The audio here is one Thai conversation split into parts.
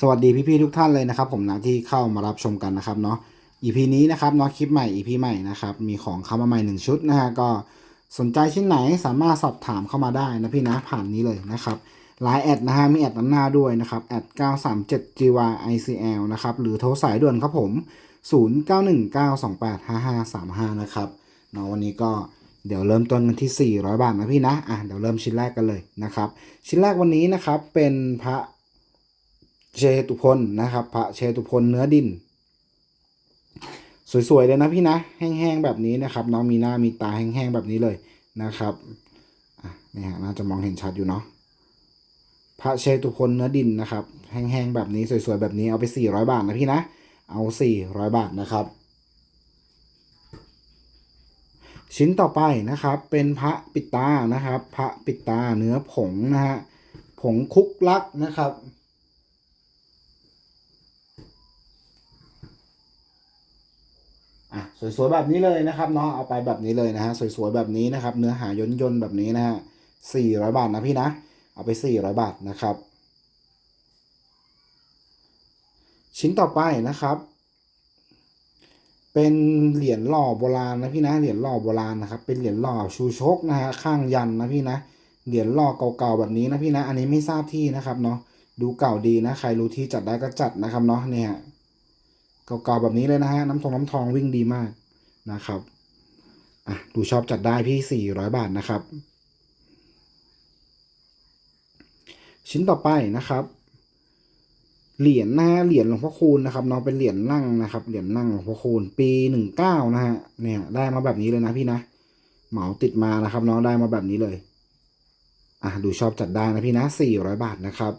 สวัสดีพี่ๆทุกท่านเลยนะครับ ผมนะที่เข้ามารับชมกันนะครับเนาะ EP นี้นะครับเนาะคลิปใหม่ EP ใหม่นะครับมีของเข้ามาใหม่หนึ่งชุดนะฮะก็สนใจชิ้นไหนสามารถสอบถามเข้ามาได้นะพี่นะผ่านนี้เลยนะครับไลน์แอดนะฮะมีแอดน้ำหน้าด้วยนะครับแอด937 gyicl นะครับหรือโทรสายด่วนครับผม 0919285535 นะครับเนาะวันนี้ก็เดี๋ยวเริ่มต้นกันที่ 400 บาทนะพี่นะอะเดี๋ยวเริ่มชิ้นแรกกันเลยนะครับ ชิ้นแรกวันนี้นะครับเป็นพระ เชตุพลนะครับ พระเชตุพลเนื้อดิน สวยๆเลยนะพี่นะ แห้งๆแบบนี้นะครับ น้องมีหน้ามีตาแห้งๆแบบนี้เลยนะครับอะนี่ฮะน่าจะมองเห็นชัดอยู่เนาะพระเชตุพลเนื้อดินนะครับ แห้งๆแบบนี้สวยๆแบบนี้เอาไป 400 บาทนะพี่นะ เอา 400 บาทนะครับ ชิ้นต่อไปนะครับ เป็นพระปิดตานะครับ พระปิดตาเนื้อผงนะฮะผงคุกลักนะครับ อะ สวยๆแบบนี้เลยนะครับเนาะเอาไปแบบนี้เลยนะฮะสวยๆแบบนี้นะครับ เนื้อหาย่นๆแบบนี้นะฮะสี่ร้อยบาทนะพี่นะ เอาไปสี่ร้อยบาทนะครับ ชิ้นต่อไปนะครับ เป็นเหรียญหล่อโบราณนะพี่นะเหรียญหล่อโบราณนะครับ เป็นเหรียญหล่อชูชกนะฮะข้างยันนะพี่นะเหรียญหล่อเก่าๆแบบนี้นะพี่นะ อันนี้ไม่ทราบที่นะครับเนาะดูเก่าดีนะ ใครรู้ที่จัดได้ก็จัดนะครับเนาะเนี่ย เก่าๆแบบนี้เลยนะฮะน้ำทองน้ำทองวิ่งดีมากนะครับอะดูชอบจัดได้พี่ 400 บาทนะครับ ชิ้นต่อไปนะครับ เหรียญนะฮะเหรียญหลวงพ่อคูณนะครับน้องเป็นเหรียญนั่งนะครับเหรียญนั่งหลวงพ่อคูณปีหนึ่งเก้านะฮะเนี่ยได้มาแบบนี้เลยนะพี่นะเหมาติดมานะครับน้องได้มาแบบนี้เลยอะดูชอบจัดได้นะพี่นะ400 บาทนะครับ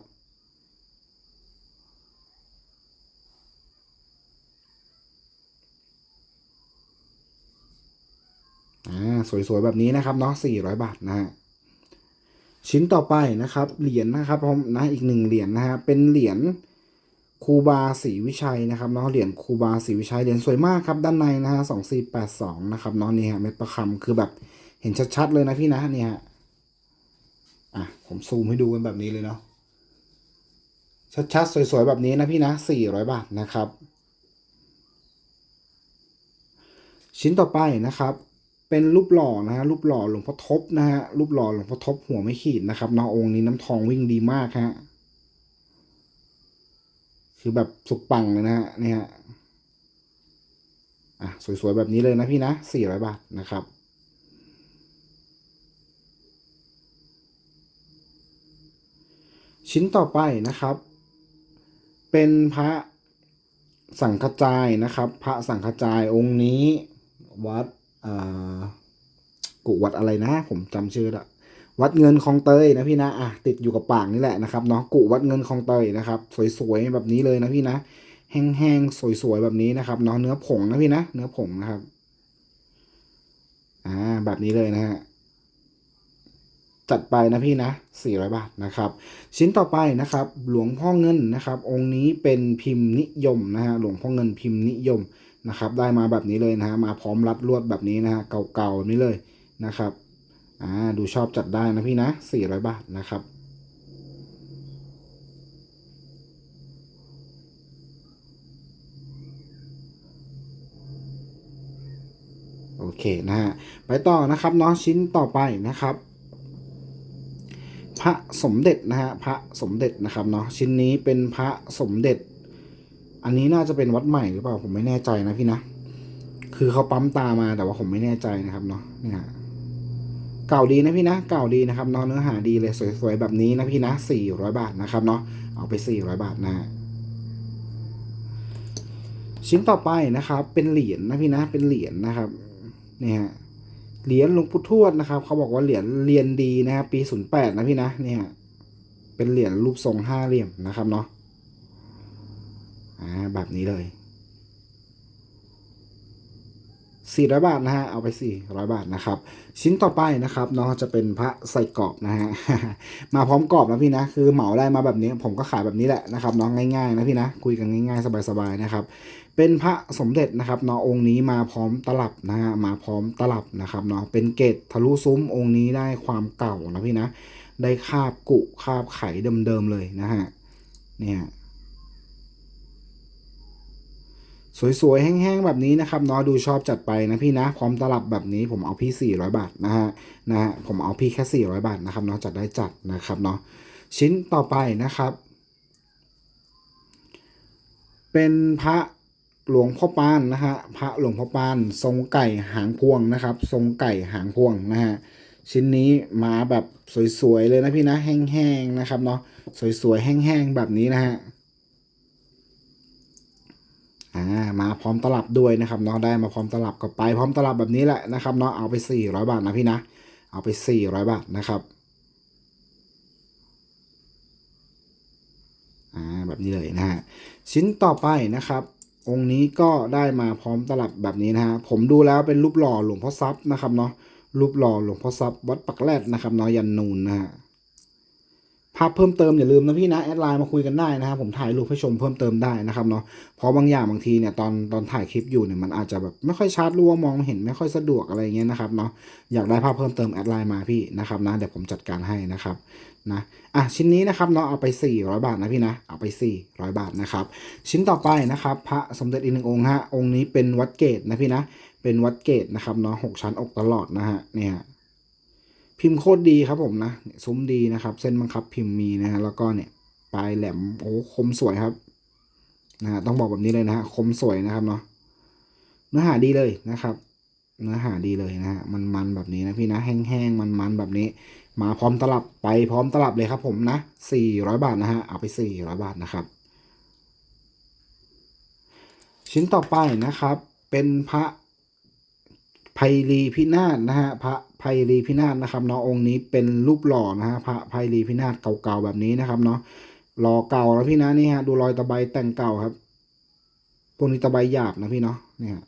อ่า สวยๆแบบนี้นะครับเนาะ400บาทนะฮะชิ้นต่อไปนะครับ เหรียญนะครับผมนะอีกหนึ่งเหรียญนะฮะเป็นเหรียญครูบาศรีวิชัยนะครับเนาะเหรียญครูบาศรีวิชัยเหรียญสวยมากครับ ด้านในนะฮะสองสี่แปดสองนะครับเนาะนี่ฮะเม็ดประคำคือแบบเห็นชัดๆเลยนะพี่นะเนี่ยฮะอะผมซูมให้ดูกันแบบนี้เลยเนาะชัดๆสวยๆแบบนี้นะพี่นะ400บาทนะครับ ชิ้นต่อไปนะครับ เป็นรูปหล่อนะฮะรูปหล่อหลวงพ่อทบนะฮะรูปหล่อหลวงพ่อทบหัวไม่ขีดนะครับน้ององค์นี้น้ำทองวิ่งดีมากฮะคือแบบสุกปังเลยนะฮะนี่ฮะอะสวยๆแบบนี้เลยนะพี่นะสี่ร้อยบาทนะครับชิ้นต่อไปนะครับ เป็นพระสังฆจายนะครับ พระสังฆจายองค์นี้วัด กุวัดอะไรนะ ผมจำชื่อละวัดเงินคลองเตยนะพี่นะอะติดอยู่กับปากนี่แหละนะครับเนาะกุวัดเงินคลองเตยนะครับ สวยๆแบบนี้เลยนะพี่นะ แห้งๆสวยๆแบบนี้นะครับเนาะเนื้อผงนะพี่นะเนื้อผงนะครับอ่าแบบนี้เลยนะฮะจัดไปนะพี่นะ400บาทนะครับ ชิ้นต่อไปนะครับ หลวงพ่อเงินนะครับ องค์นี้เป็นพิมพ์นิยมนะฮะหลวงพ่อเงินพิมพ์นิยม นะครับ ได้มาแบบนี้เลยนะฮะมาพร้อมรัดลวดแบบนี้นะฮะเก่าๆแบบนี้เลยนะครับอ่าดูชอบจัดได้นะพี่นะ 400 บาทนะครับโอเคนะฮะไปต่อนะครับเนาะชิ้นต่อไปนะครับ พระสมเด็จนะฮะพระสมเด็จนะครับเนาะชิ้นนี้เป็นพระสมเด็จ อันนี้น่าจะเป็นวัดใหม่หรือเปล่าผมไม่แน่ใจนะพี่นะ คือเขาปั๊มตามาแต่ว่าผมไม่แน่ใจนะครับเนาะเนี่ยเก่าดีนะพี่นะ เก่าดีนะครับเนาะเนื้อหาดีเลยสวยๆแบบนี้นะพี่นะสี่ร้อยบาทนะครับเนาะเอาไปสี่ร้อยบาทนะฮะชิ้นต่อไปนะครับ เป็นเหรียญนะพี่นะเป็นเหรียญนะครับเนี่ยเหรียญหลวงปู่ทวดนะครับเขาบอกว่าเหรียญเรียนดีนะครับปีศูนย์แปดนะพี่นะเนี่ยเป็นเหรียญรูปทรงห้าเหลี่ยมนะครับเนาะ อ่าแบบนี้เลย400บาทนะฮะ เอาไป400บาทนะครับ ชิ้นต่อไปนะครับน้องจะเป็นพระใส่กรอบนะฮะ มาพร้อมกรอบนะพี่นะ คือเหมาได้มาแบบนี้ ผมก็ขายแบบนี้แหละนะครับ น้องง่ายๆนะพี่นะ คุยกันง่ายๆ สบายๆนะครับ เป็นพระสมเด็จนะครับน้ององค์นี้มาพร้อมตลับนะฮะ มาพร้อมตลับนะครับเนาะเป็นเกตทะลุซุ้มองค์นี้ได้ความเก่านะพี่นะ ได้คาบกุคาบไขเดิมๆเลยนะฮะ เนี่ย สวยๆ แห้งๆ แบบนี้นะครับเนาะดูชอบจัดไปนะพี่นะ พร้อมตลับแบบนี้ผมเอาพี่ 400 บาทนะฮะนะฮะผมเอาพี่แค่ 400 บาทนะครับเนาะจัดได้จัดนะครับเนาะชิ้นต่อไปนะครับ เป็นพระหลวงพ่อปานนะฮะพระหลวงพ่อปานทรงไก่หางพวงนะครับ ทรงไก่หางพวงนะฮะชิ้นนี้มาแบบสวยๆเลยนะพี่นะแห้งๆนะครับเนาะสวยๆแห้งๆแบบนี้นะฮะ อ่ามาพร้อมตลับด้วยนะครับเนาะได้มาพร้อมตลับก็ไปพร้อมตลับแบบนี้แหละนะครับเนาะเอาไป 400 บาทนะพี่นะ เอาไป 400 บาทนะครับอ่าแบบนี้เลยนะฮะชิ้นต่อไปนะครับ องค์นี้ก็ได้มาพร้อมตลับแบบนี้นะฮะผมดูแล้วเป็นรูปหล่อหลวงพ่อทรัพย์นะครับเนาะรูปหล่อหลวงพ่อทรัพย์วัดปักแรดนะครับเนาะยันนูนนะฮะ ภาพเพิ่มเติมอย่าลืมนะพี่นะแอดไลน์มาคุยกันได้นะครับผมถ่ายรูปให้ชมเพิ่มเติมได้นะครับเนาะเพราะบางอย่างบางทีเนี่ยตอนตอนถ่ายคลิปอยู่เนี่ยมันอาจจะแบบไม่ค่อยชัดรู้ว่ามองเห็นไม่ค่อยสะดวกอะไรเงี้ยนะครับเนาะอยากได้ภาพเพิ่มเติมแอดไลน์มาพี่นะครับนะเดี๋ยวผมจัดการให้นะครับนะอะชิ้นนี้นะครับเนาะเอาไป 400 บาทนะพี่นะเอาไป 400 บาทนะครับชิ้นต่อไปนะครับพระสมเด็จอีกหนึ่งองค์ฮะองค์นี้เป็นวัดเกตนะพี่นะเป็นวัดเกตนะครับเนาะหกชั้นอกตลอดนะฮะเนี่ย พิมพ์โคตรดีครับผมนะซุ้มดีนะครับ เส้นบังคับพิมพ์มีนะฮะแล้วก็เนี่ยปลายแหลมโอ้คมสวยครับนะฮะต้องบอกแบบนี้เลยนะฮะคมสวยนะครับเนาะเนื้อหาดีเลยนะครับ เนื้อหาดีเลยนะฮะมันมันแบบนี้นะพี่นะแห้งๆมันมันแบบนี้ มาพร้อมตลับไปพร้อมตลับเลยครับผมนะสี่ร้อยบาทนะฮะเอาไปสี่ร้อยบาทนะครับ ชิ้นต่อไปนะครับ เป็นพระ ไพรีพินาศนะฮะพระไพรีพินาศนะครับเนาะองค์นี้เป็นรูปหล่อนะฮะพระไพรีพินาศเก่าๆแบบนี้นะครับเนาะหล่อเก่าแล้วพี่นะนี่ฮะดูรอยตะไบแต่งเก่าครับพวกนี้ตะไบหยาบนะพี่เนาะเนี่ย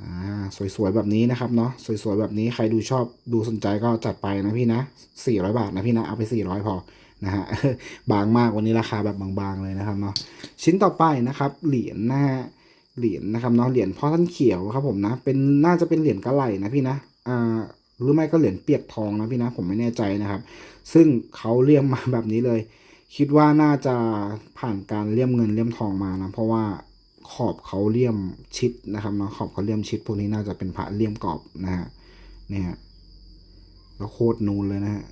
อ่าสวยๆแบบนี้นะครับเนาะสวยๆแบบนี้ใครดูชอบดูสนใจก็จัดไปนะพี่นะสี่ร้อยบาทนะพี่นะเอาไปสี่ร้อยพอนะฮะบางมากวันนี้ราคาแบบบางๆเลยนะครับเนาะชิ้นต่อไปนะครับ เหรียญนะฮะ เหรียญนะครับเนาะเหรียญพ่อท่านเขียวครับผมนะ เป็นน่าจะเป็นเหรียญกระไหลนะพี่นะอ่าหรือไม่ก็เหรียญเปียกทองนะพี่นะผมไม่แน่ใจนะครับ ซึ่งเขาเลี่ยมมาแบบนี้เลย คิดว่าน่าจะผ่านการเลี่ยมเงินเลี่ยมทองมานะเพราะว่าขอบเขาเลี่ยมชิดนะครับเนาะขอบเขาเลี่ยมชิดพวกนี้น่าจะเป็นพระเลี่ยมกรอบนะฮะเนี่ยฮะแล้วโคตรนูนเลยนะฮะ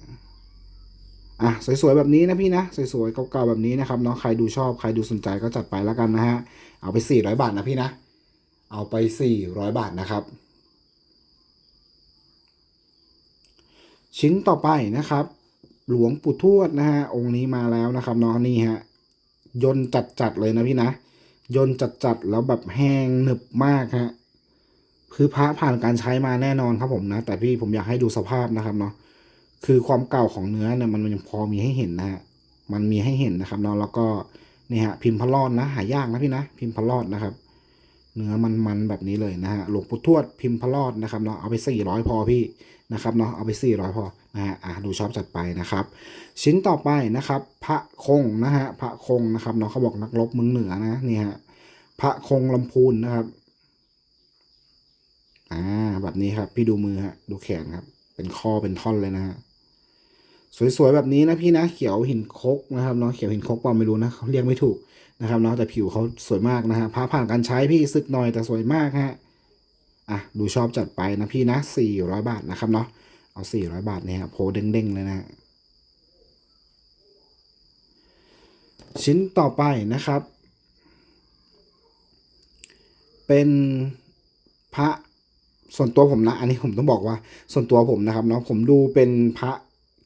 อะสวยๆแบบนี้นะพี่นะสวยๆเก่าๆแบบนี้นะครับเนาะใครดูชอบใครดูสนใจก็จัดไปแล้วกันนะฮะ เอาไป 400 บาทนะพี่นะ เอาไป 400 บาทนะครับ ชิ้นต่อไปนะครับ หลวงปู่ทวดนะฮะ องค์นี้มาแล้วนะครับเนาะนี่ฮะ ยนต์จัดๆเลยนะพี่นะ ยนต์จัดๆแล้วแบบแห้งหนึบมากฮะ คือพระผ่านการใช้มาแน่นอนครับผมนะ แต่พี่ผมอยากให้ดูสภาพนะครับเนาะ คือความเก่าของเนื้อเนี่ยมันมันยังพอมีให้เห็นนะฮะ มันมีให้เห็นนะครับเนาะ แล้วก็ นี่ฮะพิมพ์พระรอดนะหายากนะพี่นะพิมพ์พระรอดนะครับ เนื้อมันมันๆแบบนี้เลยนะฮะหลวงปู่ทวดพิมพ์พระรอดนะครับเนาะเอาไปสี่ร้อยพอพี่นะครับเนาะเอาไปสี่ร้อยพอนะฮะอะดูชอบจัดไปนะครับ ชิ้นต่อไปนะครับ พระคงนะฮะพระคงนะครับเนาะเขาบอกนักรบมืองเหนือนะนี่ฮะพระคงลำพูนนะครับอ่าแบบนี้ครับ พี่ดูมือฮะดูแขนครับ เป็นข้อเป็นท่อนเลยนะฮะ สวยๆแบบนี้นะพี่นะเขียวหินคกนะครับเนาะเขียวหินคกปล่าไม่รู้นะเขาเรียกไม่ถูกนะครับเนาะแต่ผิวเขาสวยมากนะฮะพาผ่านการใช้พี่ซึกหน่อยแต่สวยมากฮะอะดูชอบจัดไปนะพี่นะสี่ร้อยบาทนะครับเนาะเอาสี่ร้อยบาทเนี่ยฮะโพเด้งๆเลยนะชิ้นต่อไปนะครับ เป็นพระส่วนตัวผมนะ อันนี้ผมต้องบอกว่าส่วนตัวผมนะครับเนาะผมดูเป็นพระ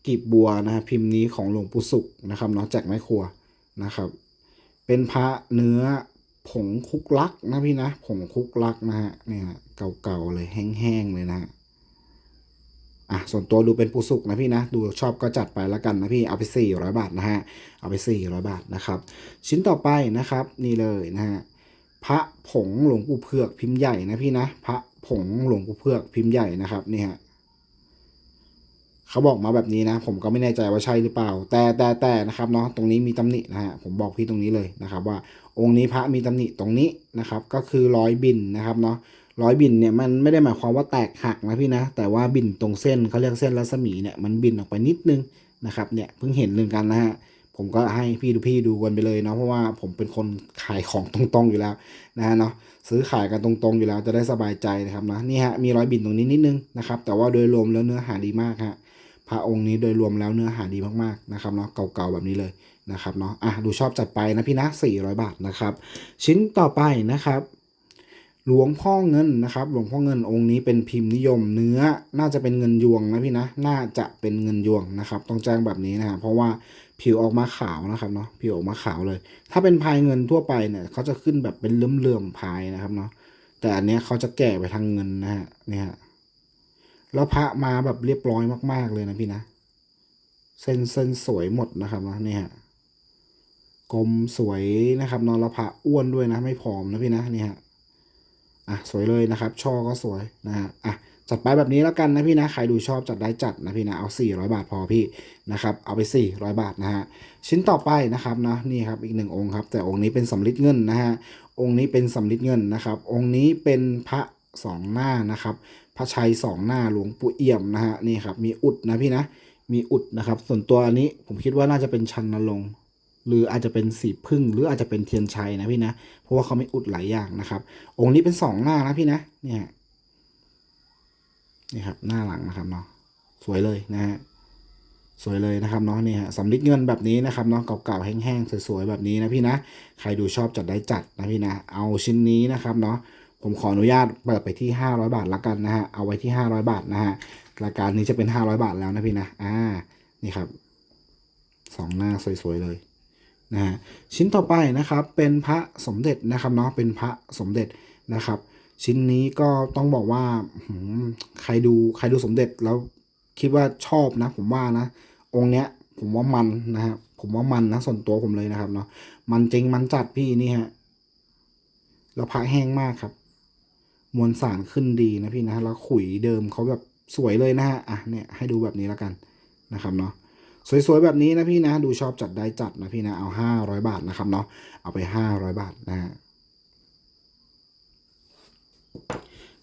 กีบบัวนะฮะพิมพ์นี้ของหลวงปู่สุขนะครับเนาะจากแม่ครัวนะครับ เป็นพระเนื้อผงคุกลักนะพี่นะผงคุกลักนะฮะเนี่ยเก่าๆเลยแห้งๆเลยนะฮะอะส่วนตัวดูเป็นปูสุกนะพี่นะดูชอบก็จัดไปแล้วกันนะพี่เอาไป 400 บาทนะฮะเอาไป 400 บาทนะครับ ชิ้นต่อไปนะครับนี่เลยนะฮะพระผงหลวงปู่เผือกพิมพ์ใหญ่นะพี่นะพระผงหลวงปู่เผือกพิมพ์ใหญ่นะครับเนี่ยฮะ เขาบอกมาแบบนี้นะ ผมก็ไม่แน่ใจว่าใช่หรือเปล่า แต่แต่แต่นะครับเนาะตรงนี้มีตำหนินะฮะผมบอกพี่ตรงนี้เลยนะครับ ว่าองค์นี้พระมีตำหนิตรงนี้นะครับ ก็คือร้อยบินนะครับเนาะร้อยบินเนี่ยมันไม่ได้หมายความว่าแตกหักนะพี่นะ แต่ว่าบินตรงเส้นเขาเรียกเส้นรัศมีเนี่ยมันบินออกไปนิดนึงนะครับเนี่ยเพิ่งเห็นเหมือนกันนะฮะผมก็ให้พี่ดูพี่ดูกันไปเลยเนาะเพราะว่าผมเป็นคนขายของตรงๆอยู่แล้วนะฮะเนาะซื้อขายกันตรงๆอยู่แล้วจะได้สบายใจนะครับนะนี่ฮะมีรอยบินตรงนี้นิดนึงนะครับแต่ว่าโดยรวมแล้วเนื้อหาดีมากฮะ พระองค์นี้โดยรวมแล้วเนื้อหาดีมากๆนะครับเนาะเก่าๆแบบนี้เลยนะครับเนาะอะดูชอบจัดไปนะพี่นะ 400 บาทนะครับ ชิ้นต่อไปนะครับหลวงพ่อเงินนะครับ หลวงพ่อเงินองค์นี้เป็นพิมพ์นิยมเนื้อน่าจะเป็นเงินยวงนะพี่นะ น่าจะเป็นเงินยวงนะครับ ต้องแจ้งแบบนี้นะฮะเพราะว่าผิวออกมาขาวนะครับเนาะผิวออกมาขาวเลย ถ้าเป็นพายเงินทั่วไปเนี่ยเขาจะขึ้นแบบเป็นเลื่อมๆพายนะครับเนาะแต่อันเนี้ยเขาจะแก่ไปทางเงินนะฮะเนี่ย แล้วพระมาแบบเรียบร้อยมาก ๆ เลยนะพี่นะเส้นเส้นสวยหมดนะครับเนาะเนี่ยฮะกลมสวยนะครับนอนล้วพระอ้วนด้วยนะ ไม่ผอมนะพี่นะเนี่ยฮะอะสวยเลยนะครับ ช่อก็สวยนะฮะอะจัดไปแบบนี้แล้วกันนะพี่นะ ใครดูชอบจัดได้จัดนะพี่นะ เอา 400 บาทพอพี่นะครับ เอาไป 400 บาทนะฮะ ชิ้นต่อไปนะครับนะนี่ครับอีกหนึ่งองค์ครับ แต่องค์นี้เป็นสำริดเงินนะฮะ องค์นี้เป็นสำริดเงินนะครับ องค์นี้เป็นพระสองหน้านะครับ ระชัยสองหน้าหลวงปู่เอี่ยมนะฮะนี่ครับมีอุดนะพี่นะมีอุดนะครับ ส่วนตัวอันนี้ผมคิดว่าน่าจะเป็นชันนรงหรืออาจจะเป็นสีพึ่งหรืออาจจะเป็นเทียนชัยนะพี่นะเพราะว่าเขาไม่อุดหลายอย่างนะครับ องค์นี้เป็นสองหน้านะพี่นะเนี่ยนี่ครับหน้าหลังนะครับเนาะสวยเลยนะฮะสวยเลยนะครับเนาะนี่ฮะสำลิดเงินแบบนี้นะครับเนาะเก่าๆแห้งๆสวยๆแบบนี้นะพี่นะ ใครดูชอบจัดได้จัดนะพี่นะ เอาชิ้นนี้นะครับเนาะ ผมขออนุญาตเปิดไปที่ 500 บาทละกันนะฮะ เอาไว้ที่ 500 บาทนะฮะ รายการนี้จะเป็น 500 บาทแล้วนะพี่นะ อ่า นี่ครับสองหน้าสวยๆเลยนะฮะ ชิ้นต่อไปนะครับ เป็นพระสมเด็จนะครับเนาะ เป็นพระสมเด็จนะครับ ชิ้นนี้ก็ต้องบอกว่า ใครดูใครดูสมเด็จแล้วคิดว่าชอบนะ ผมว่านะ องค์เนี้ยผมว่ามันนะฮะผมว่ามันนะส่วนตัวผมเลยนะครับเนาะ มันจริงมันจัดพี่นี่ฮะ แล้วพระแห้งมากครับ มวลสารขึ้นดีนะพี่นะแล้วขุยเดิมเขาแบบสวยเลยนะฮะอะเนี่ยให้ดูแบบนี้แล้วกันนะครับเนาะสวยๆแบบนี้นะพี่นะดูชอบจัดได้จัดนะพี่นะเอา500บาทนะครับเนาะเอาไป500บาทนะฮะ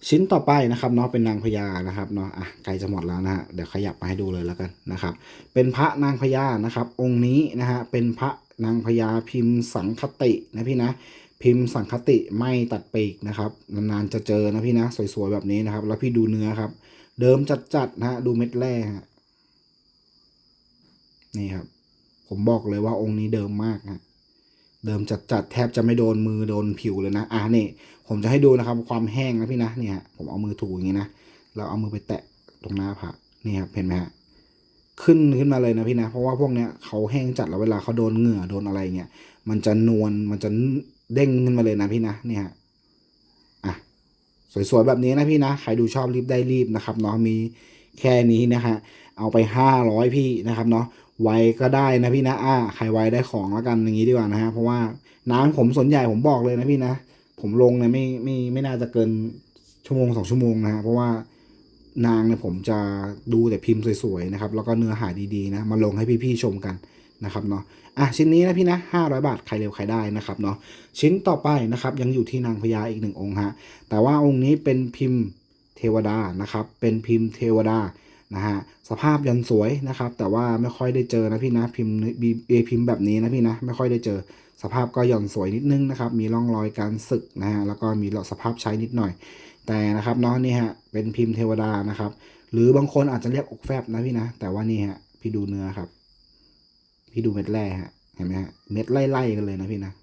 ชิ้นต่อไปนะครับเนาะเป็นนางพญานะครับเนาะอะใกล้จะหมดแล้วนะฮะเดี๋ยวขยับมาให้ดูเลยแล้วกันนะครับ เป็นพระนางพญานะครับ องค์นี้นะฮะเป็นพระนางพญาพิมพ์สังคตินะพี่นะ พิมพ์สังคติไม่ตัดปีกนะครับนานๆจะเจอนะพี่นะ สวยๆแบบนี้นะครับ แล้วพี่ดูเนื้อครับ เดิมจัดๆนะฮะดูเม็ดแร่ฮะนี่ครับ ผมบอกเลยว่าองค์นี้เดิมมากนะเดิมจัดๆแทบจะไม่โดนมือโดนผิวเลยนะอะนี่ผมจะให้ดูนะครับ ความแห้งนะพี่นะเนี่ยฮะผมเอามือถูอย่างนี้นะแล้วเอามือไปแตะตรงหน้าผระนี่ครับเห็นไหมฮะขึ้นขึ้นมาเลยนะพี่นะ เพราะว่าพวกเนี้ยเขาแห้งจัดแล้วเวลาเขาโดนเหงื่อโดนอะไรเงี้ยมันจะนวลมันจะ เด้งขึ้นมาเลยนะพี่นะเนี่ยอะสวยๆแบบนี้นะพี่นะใครดูชอบรีบได้รีบนะครับเนาะมีแค่นี้นะฮะเอาไปห้าร้อยพี่นะครับเนาะไวก็ได้นะพี่นะอ่าใครไวได้ของแล้วกันอย่างนี้ดีกว่านะฮะเพราะว่าน้ำผมส่วนใหญ่ผมบอกเลยนะพี่นะ ผมลงเนี่ยไม่ไม่ไม่น่าจะเกินชั่วโมงสองชั่วโมงนะฮะเพราะว่านางเนี่ยผมจะดูแต่พิมพ์สวยๆนะครับ แล้วก็เนื้อหาดีๆนะ มาลงให้พี่ๆชมกันนะครับเนาะ อะชิ้นนี้นะพี่นะห้าร้อยบาทใครเร็วใครได้นะครับเนาะชิ้นต่อไปนะครับยังอยู่ที่นางพญาอีกหนึ่งองค์ฮะแต่ว่าองค์นี้เป็นพิมพ์เทวดานะครับเป็นพิมพ์เทวดานะฮะสภาพยันสวยนะครับ แต่ว่าไม่ค่อยได้เจอนะพี่นะพิมพ์บีเอพิมพ์แบบนี้นะพี่นะไม่ค่อยได้เจอสภาพก็หย่อนสวยนิดนึงนะครับ มีร่องรอยการสึกนะฮะแล้วก็มีสภาพใช้นิดหน่อย แต่นะครับเนาะนี่ฮะเป็นพิมพ์เทวดานะครับ หรือบางคนอาจจะเรียกอกแฟบนะพี่นะ แต่ว่านี่ฮะพี่ดูเนื้อครับ พี่ดูเม็ดแร่ฮะเห็นไหมฮะเม็ดไล่ๆกันเลยนะพี่นะ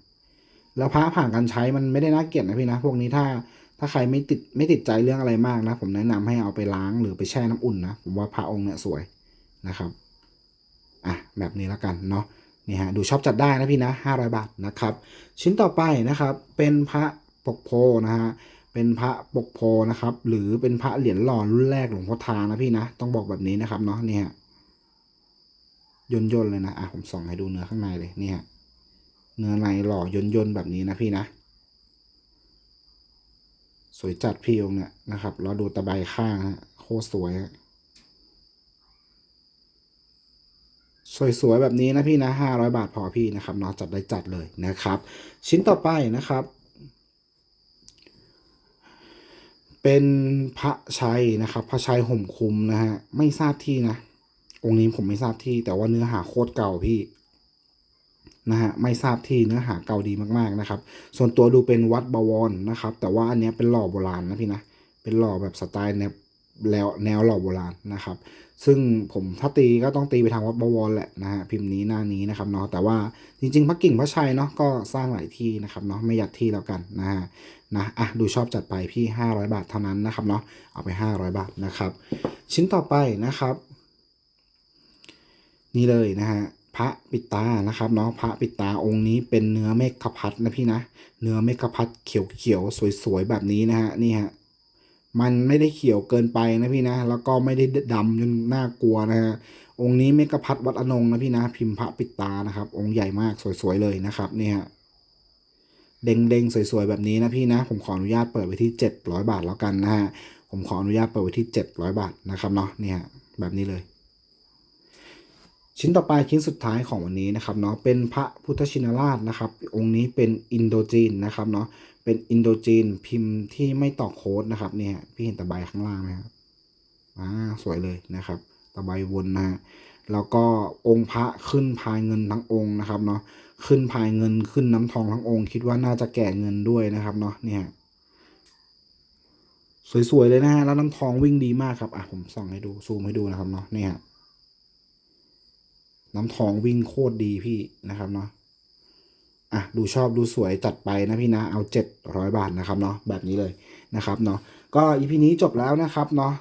แล้วพระผ่านการใช้มันไม่ได้น่าเกลียดนะพี่นะพวกนี้ถ้าถ้าใครไม่ติดไม่ติดใจเรื่องอะไรมากนะ ผมแนะนำให้เอาไปล้างหรือไปแช่น้ำอุ่นนะผมว่าพระองค์เนี่ยสวยนะครับอะแบบนี้แล้วกันเนาะนี่ฮะดูชอบจัดได้นะพี่นะห้าร้อยบาทนะครับ ชิ้นต่อไปนะครับ เป็นพระปกโพนะฮะเป็นพระปกโพนะครับ หรือเป็นพระเหรียญหล่อรุ่นแรกหลวงพ่อทานะพี่นะ ต้องบอกแบบนี้นะครับเนาะนี่ฮะ ย่นย่นๆเลยนะ อะผมส่องให้ดูเนื้อข้างในเลยนี่ฮะเนื้อในหล่อย่นย่นๆแบบนี้นะพี่นะ สวยจัดพี่องค์เนี่ยนะครับเราดูตะไบข้างฮะโคตรสวยฮะสวยๆแบบนี้นะพี่นะห้าร้อยบาทพอพี่นะครับเนาะจัดได้จัดเลยนะครับ ชิ้นต่อไปนะครับ เป็นพระชัยนะครับ พระชัยห่มคุมนะฮะไม่ทราบที่นะ องค์นี้ผมไม่ทราบที่แต่ว่าเนื้อหาโคตรเก่าพี่นะฮะไม่ทราบที่เนื้อหาเก่าดีมากๆนะครับ ส่วนตัวดูเป็นวัดบวรนะครับ แต่ว่าอันนี้เป็นหล่อโบราณนะพี่นะเป็นหล่อแบบสไตล์แนวแล้วแนวหล่อโบราณนะครับ ซึ่งผมถ้าตีก็ต้องตีไปทางวัดบวรแหละนะฮะพิมพ์นี้หน้านี้นะครับเนาะแต่ว่าจริงๆพระกิ่งพระชัยเนาะก็สร้างหลายที่นะครับเนาะไม่ยัดที่แล้วกันนะฮะนะอะดูชอบจัดไปพี่ 500 บาทเท่านั้นนะครับเนาะเอาไป 500 บาทนะครับ ชิ้นต่อไปนะครับ นี่เลยนะฮะพระปิตานะครับเนาะพระปิตาองค์นี้เป็นเนื้อเมฆพัดนะพี่นะ เนื้อเมฆพัดเขียวๆสวยๆแบบนี้นะฮะนี่ฮะมันไม่ได้เขียวเกินไปนะพี่นะ แล้วก็ไม่ได้ดำจนน่ากลัวนะฮะองค์นี้เมฆพัดวัดอนงนะพี่นะ พิมพ์พระปิตานะครับ องค์ใหญ่มากสวยๆเลยนะครับนี่ฮะเด้งๆสวยๆแบบนี้นะพี่นะ ผมขออนุญาตเปิดไว้ที่ 700 บาทแล้วกันนะฮะผมขออนุญาตเปิดไว้ที่ 700 บาทนะครับเนาะนี่ยแบบนี้เลย ชิ้นต่อไปชิ้นสุดท้ายของวันนี้นะครับเนาะเป็นพระพุทธชินราชนะครับ องค์นี้เป็นอินโดจีนนะครับเนาะเป็นอินโดจีนพิมพ์ที่ไม่ต่อโค้ดนะครับเนี่ยพี่เห็นตะไบข้างล่างไหมครับอ่าสวยเลยนะครับ ตะไบวนนะแล้วก็องค์พระขึ้นพายเงินทั้งองค์นะครับเนาะขึ้นพายเงินขึ้นน้ำทองทั้งองค์ คิดว่าน่าจะแก่เงินด้วยนะครับเนาะเนี่ยสวยๆเลยนะฮะแล้วน้ำทองวิ่งดีมากครับอะผมส่องให้ดูซูมให้ดูนะครับเนาะเนี่ย น้ำทองวิ่งโคตรดีพี่นะครับเนาะอะดูชอบดูสวยจัดไปนะพี่นะเอา 700 บาทนะครับเนาะแบบนี้เลยนะครับเนาะก็อีพีนี้จบแล้วนะครับเนาะ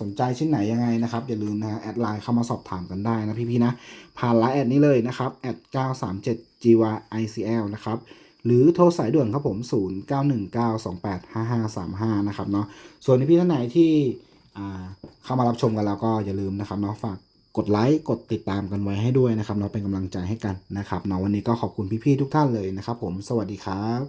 สนใจชิ้นไหนยังไงนะครับ อย่าลืมนะแอดไลน์เข้ามาสอบถามกันได้นะพี่ๆนะผ่านไลน์แอดนี้เลยนะครับแอด937 gyicl นะครับหรือโทรสายด่วนครับผม 0919285535 นะครับเนาะส่วนพี่ท่านไหนที่เข้ามารับชมกันแล้วก็อย่าลืมนะครับเนาะฝาก กดไลค์กดติดตามกันไว้ให้ด้วยนะครับเนาะเป็นกำลังใจให้กันนะครับเนาะวันนี้ก็ขอบคุณพี่ๆทุกท่านเลยนะครับ ผมสวัสดีครับ